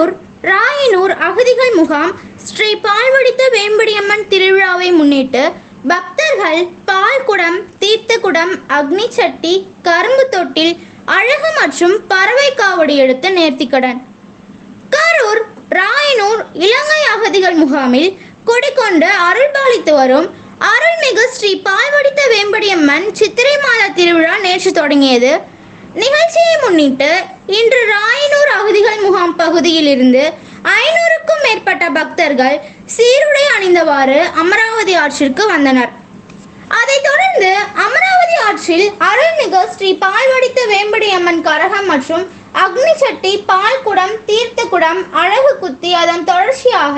கரூர் ராயனூர் அகதிகள் முகாம் ஸ்ரீ பால்வடித்த வேம்படியம்மன் திருவிழாவை முன்னிட்டு பக்தர்கள் பால் குடம் தீர்த்த குடம் அக்னி சட்டி கரும்பு தொட்டில் அழகு மற்றும் பறவை காவடி எடுத்து நேர்த்திக்கடன். கரூர் ராயனூர் இலங்கை அகதிகள் முகாமில் குடிக்கொண்டு அருள்பாலித்து வரும் அருள்மிகு ஸ்ரீ பால்வடித்த வேம்படியம்மன் சித்திரை மாத திருவிழா நேற்று தொடங்கியது. நிகழ்ச்சியை முன்னிட்டு இன்று ராயனூர் அகதிகள் முகாம் பகுதியில் இருந்து ஐநூறுக்கும் மேற்பட்ட பக்தர்கள் சீருடை அணிந்தவாறு அமராவதி ஆற்றிற்கு வந்தனர். அதைத் தொடர்ந்து அமராவதி ஆற்றில் அருள்மிகு ஸ்ரீ பால்வடித்த வேம்படி அம்மன் கரகம் மற்றும் அக்னி சட்டி பால் குடம் தீர்த்த குடம் அழகு குத்தி அதன் தொடர்ச்சியாக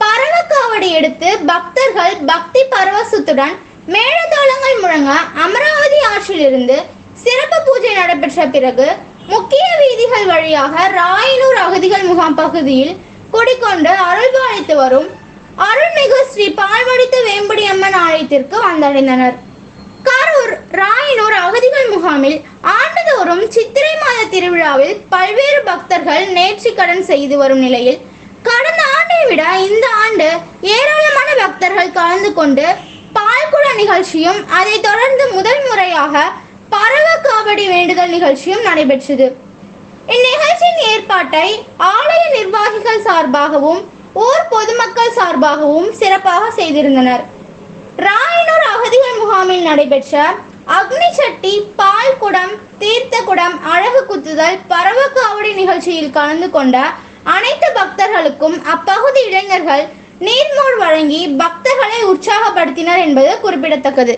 பரவக்காவடி எடுத்து பக்தர்கள் பக்தி பரவசத்துடன் மேளதாளங்கள் முழங்க அமராவதி ஆற்றிலிருந்து சிறப்பு பூஜை நடைபெற்ற பிறகு முக்கிய வீதிகள் வழியாக ராயனூர் அகதிகள் முகாம் பகுதியில் குடிக்கொண்டு அருள்பாலித்து வரும் அருள்மிகு ஸ்ரீ பால்வடித்த வேம்படி அம்மன் ஆலயத்திற்கு வந்தடைந்தனர். கரூர் ராயனூர் அகதிகள் முகாமில் ஆண்டுதோறும் சித்திரை மாத திருவிழாவில் பல்வேறு பக்தர்கள் நேர்ச்சிக்கடன் செய்து வரும் நிலையில் கடந்த ஆண்டை விட இந்த ஆண்டு ஏராளமான பக்தர்கள் கலந்து கொண்டு பால்குட நிகழ்ச்சியும் அதைத் தொடர்ந்து முதல் முறையாக பரவ காவடி வேண்டுதல் நிகழ்ச்சியும் நடைபெற்றது. இந்நிகழ்ச்சியின் ஏற்பாட்டை ஆலய நிர்வாகிகள் சார்பாகவும் ஊர் பொதுமக்கள் சார்பாகவும் சிறப்பாக செய்திருந்தனர். ராயனூர் அகதிகள் முகாமில் நடைபெற்ற அக்னி சட்டி பால் குடம் தீர்த்த குடம் அழகு குத்துதல் பரவ காவடி நிகழ்ச்சியில் கலந்து கொண்ட அனைத்து பக்தர்களுக்கும் அப்பகுதி இளைஞர்கள் நீர்மோர் வழங்கி பக்தர்களை உற்சாகப்படுத்தினர் என்பது குறிப்பிடத்தக்கது.